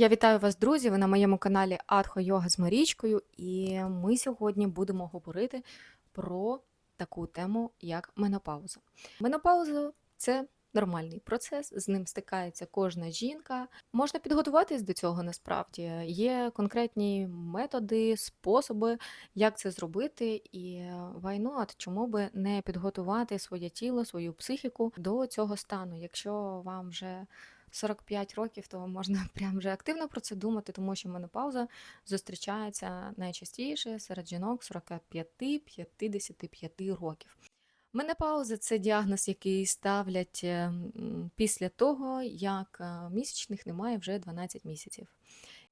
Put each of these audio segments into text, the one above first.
Я вітаю вас, друзі! Ви на моєму каналі Адхо Йога з Марічкою, і ми сьогодні будемо говорити про таку тему, як менопауза. Менопауза це нормальний процес, з ним стикається кожна жінка. Можна підготуватись до цього насправді. Є конкретні методи, способи, як це зробити, і why чому би не підготувати своє тіло, свою психіку до цього стану, якщо вам вже 45 років, то можна прям вже активно про це думати, тому що менопауза зустрічається найчастіше серед жінок 45-55 років. Менопауза це діагноз, який ставлять е, після того, як е, місячних немає вже 12 місяців.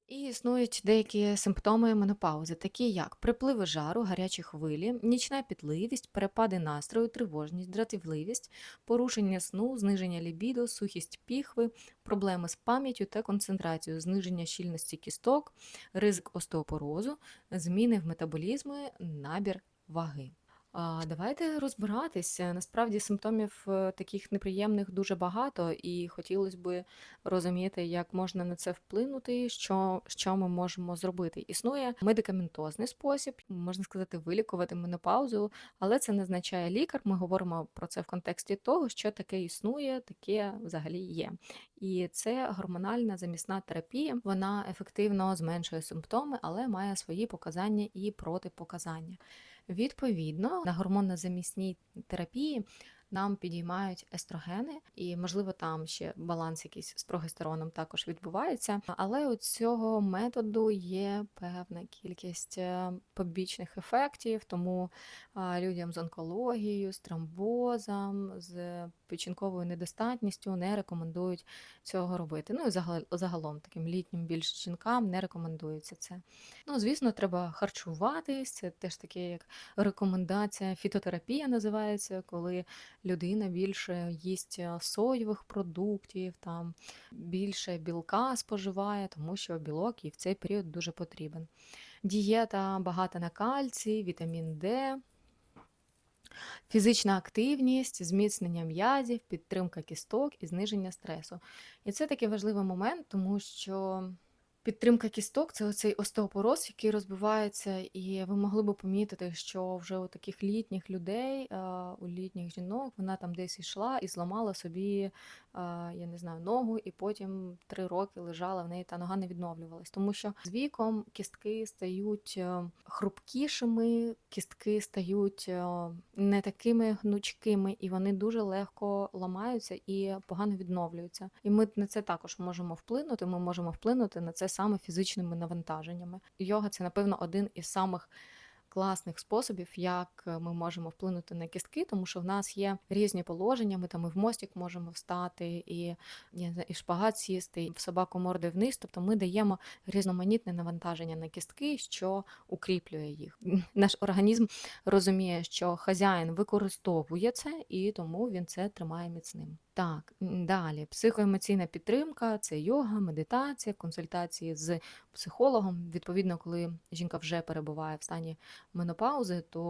І існують деякі симптоми менопаузи, такі як припливи жару, гарячі хвилі, нічна пітливість, перепади настрою, тривожність, дратівливість, порушення сну, зниження лібідо, сухість піхви, проблеми з пам'яттю та концентрацією, зниження щільності кісток, ризик остеопорозу, зміни в метаболізмі, набір ваги. Давайте розбиратися. Насправді симптомів е, таких неприємних дуже багато, і хотілося б розуміти, як можна на це вплинути, що, що ми можемо зробити. Існує медикаментозний спосіб, можна сказати, вилікувати менопаузу, але це не означає лікар. Ми говоримо про це в контексті того, що таке існує, таке взагалі є. І це гормональна замісна терапія. Вона ефективно зменшує симптоми, але має свої показання і протипоказання. Відповідно, на гормонно-замісній терапії нам підіймають естрогени, і, можливо, там ще баланс якийсь з прогестероном також відбувається. Але у цього методу є певна кількість е, побічних ефектів, тому людям з онкологією, з тромбозом, з печінковою недостатністю не рекомендують цього робити. Ну і загалом таким літнім більш жінкам не рекомендується це. Ну, звісно, треба харчуватись. Це теж таке, як рекомендація, фітотерапія називається, коли людина більше їсть е, соєвих продуктів, там більше білка споживає, тому що білок і в цей період дуже потрібен. Дієта багата на кальцій, вітамін Д, фізична активність, зміцнення м'язів, підтримка кісток і зниження стресу. І це такий важливий момент, тому що підтримка кісток це оцей остеопороз, який розбивається, і ви могли би помітити, що вже у таких літніх людей, е, у літніх жінок, вона там десь йшла і зламала собі, е, я не знаю, ногу, і потім три роки лежала в неї, та нога не відновлювалась. Тому що з віком кістки стають е, хрупкішими, кістки стають не такими гнучкими, і вони дуже легко ламаються і погано відновлюються. І ми на це також можемо вплинути. Ми можемо вплинути на це саме фізичними навантаженнями. Йога це, напевно, один із самих класних способів, як е, ми можемо вплинути на кістки, тому що в нас є різні положення. Ми там і в мостик можемо встати, і, і шпагат сісти, і в собаку морди вниз. Тобто ми даємо різноманітне навантаження на кістки, що укріплює їх. Наш організм розуміє, що хазяїн використовує це, і тому він це тримає міцним. Так, далі психоемоційна підтримка це йога, медитація, консультації з психологом. Відповідно, коли жінка вже перебуває в стані менопаузи, то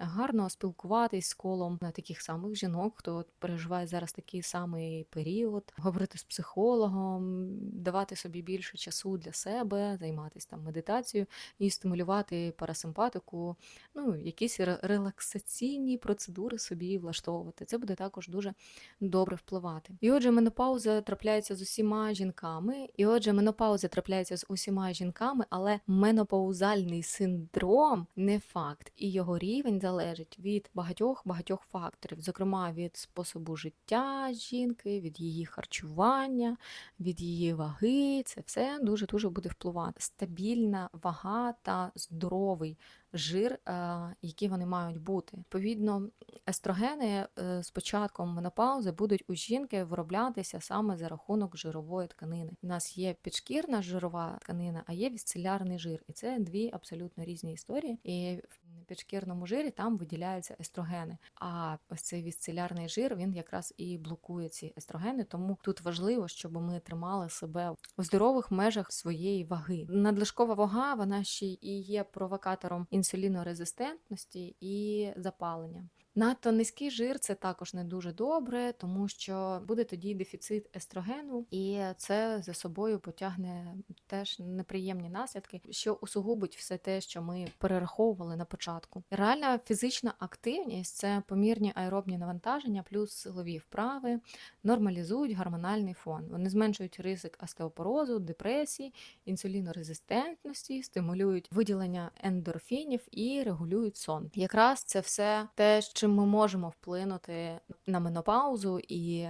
гарно спілкуватись з колом на таких самих жінок, хто переживає зараз такий самий період, говорити з психологом, давати собі більше часу для себе, займатися там медитацією і стимулювати парасимпатику, ну якісь релаксаційні процедури собі влаштовувати. Це буде також дуже добре впливати. І отже, менопауза трапляється з усіма жінками, і отже, менопауза трапляється з усіма жінками, але менопаузальний синдром не факт, і його рівень залежить від багатьох багатьох факторів, зокрема від способу життя жінки, від її харчування, від її ваги. Це все дуже дуже буде впливати. Стабільна вага та здоровий жир, який які вони мають бути. Відповідно, естрогени е, з початком менопаузи будуть у жінки вироблятися саме за рахунок жирової тканини. У нас є підшкірна жирова тканина, а є вісцелярний жир. І це дві абсолютно різні історії. І підшкірному жирі там виділяються естрогени. А ось цей вісцелярний жир він якраз і блокує ці естрогени. Тому тут важливо, щоб ми тримали себе в здорових межах своєї ваги. Надлишкова вага вона ще і є провокатором інсулінорезистентності і запалення. Надто низький жир це також не дуже добре, тому що буде тоді дефіцит естрогену, і це за собою потягне теж неприємні наслідки, що усугубить все те, що ми перераховували на початку. Реальна фізична активність це помірні аеробні навантаження плюс силові вправи, нормалізують гормональний фон. Вони зменшують ризик остеопорозу, депресії, інсулінорезистентності, стимулюють виділення ендорфінів і регулюють сон. Якраз це все те, чим ми можемо вплинути на менопаузу і.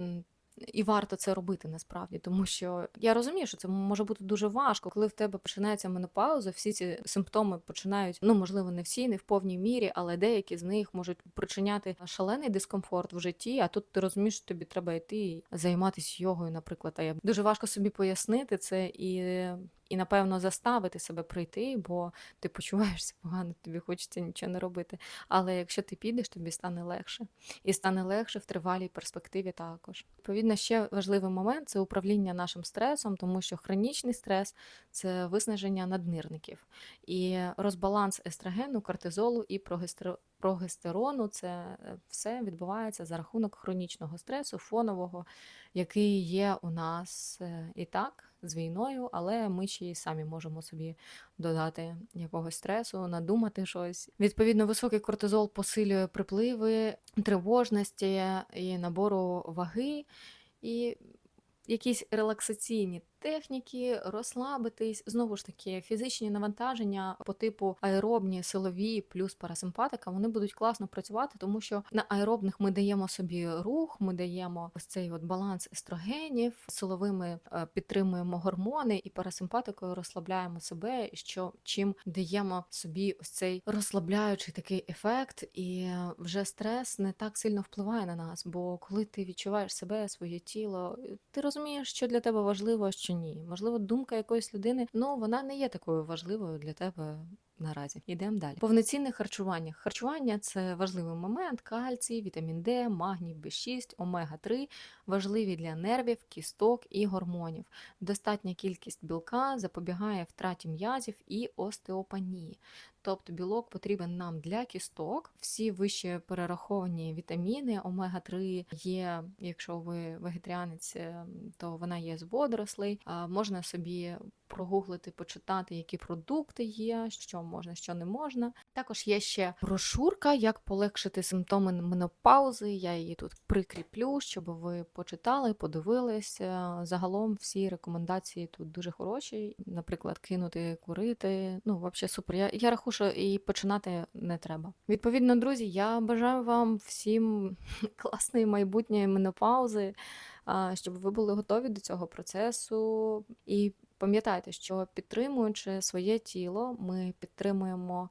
м, і варто це робити насправді, тому що я розумію, що це може бути дуже важко, коли в тебе починається менопауза, всі ці симптоми починають, ну можливо, не всі, не в повній мірі, але деякі з них можуть причиняти шалений дискомфорт в житті. А тут ти розумієш, що тобі треба йти і займатися йогою, наприклад. А я дуже важко собі пояснити це і. І напевно заставити себе прийти, бо ти почуваєшся погано, тобі хочеться нічого не робити. Але якщо ти підеш, тобі стане легше. І стане легше в тривалій перспективі також. Відповідно, ще важливий момент це управління нашим стресом, тому що хронічний стрес це виснаження наднирників. І розбаланс естрогену, кортизолу і прогестер- прогестерону це е, все відбувається за рахунок хронічного стресу, фонового, який є у нас е, і так з війною, але ми ще й самі можемо собі додати якогось стресу, надумати щось. Відповідно, високий кортизол посилює припливи тривожності і набору ваги. І якісь релаксаційні техніки, розслабитись, знову ж таки, фізичні навантаження по типу аеробні, силові плюс парасимпатика, вони будуть класно працювати, тому що на аеробних ми даємо собі рух, ми даємо ось цей от баланс естрогенів, силовими е, підтримуємо гормони і парасимпатикою розслабляємо себе, що чим даємо собі ось цей розслабляючий такий ефект, і вже стрес не так сильно впливає на нас. Бо коли ти відчуваєш себе, своє тіло, ти розумієш, що для тебе важливо, а що ні. Можливо, думка якоїсь людини, ну вона не є такою важливою для тебе. Наразі йдемо далі. Повноцінне харчування. Харчування це важливий момент: кальцій, вітамін Д, магній, Б6, омега 3 важливі для нервів, кісток і гормонів. Достатня кількість білка запобігає втраті м'язів і остеопанії. Тобто білок потрібен нам для кісток. Всі вище перераховані вітаміни, омега 3 є, якщо ви вегетаріанець, е, то вона є з водорослей. А Можна собі прогуглити, почитати, які продукти є, що можна, що не можна. Також є ще брошурка, як полегшити симптоми менопаузи. Я її тут прикріплю, щоб ви почитали, подивилися. Загалом всі рекомендації тут дуже хороші. Наприклад, кинути курити. Ну, взагалі супер. Я, я рахую, що і починати не треба. Відповідно, друзі, я бажаю вам всім класної майбутньої менопаузи, щоб ви були готові до цього процесу. І пам'ятайте, що підтримуючи своє тіло, ми підтримуємо.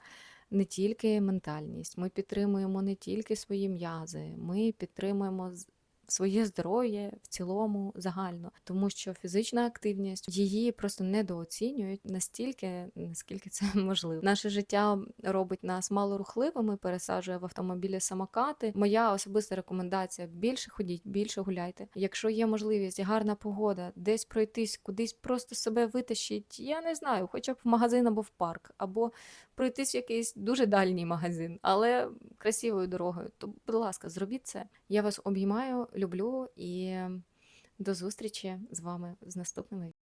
Не тільки ментальність, ми підтримуємо не тільки свої м'язи, ми підтримуємо своє здоров'я в цілому загально, тому що фізична активність її просто недооцінюють настільки, наскільки це можливо. Наше життя робить нас малорухливими, пересаджує в автомобілі самокати. Моя особиста рекомендація: більше ходіть, більше гуляйте. Якщо є можливість, гарна погода, десь пройтись, кудись просто себе витащить. Я не знаю, хоча б в магазин або в парк, або пройтись в якийсь дуже дальній магазин, але красивою дорогою. То, будь ласка, зробіть це. Я вас обіймаю, люблю і до зустрічі з вами з наступними